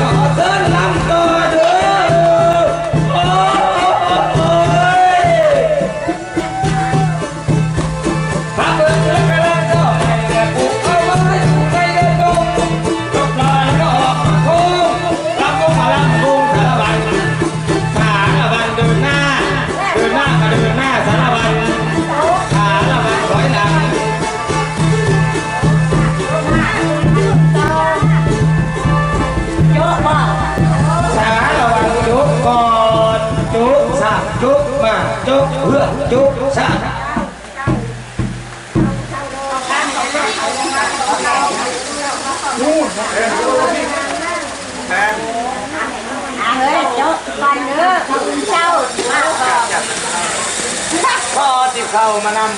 ขอเชินลำก่อเด้อ นู่เดูพี่แทนเฮ้ยโจ๊กก่อนเด้อเขาอื่นเช้ามาก่อนพที่เข้ามานั่ง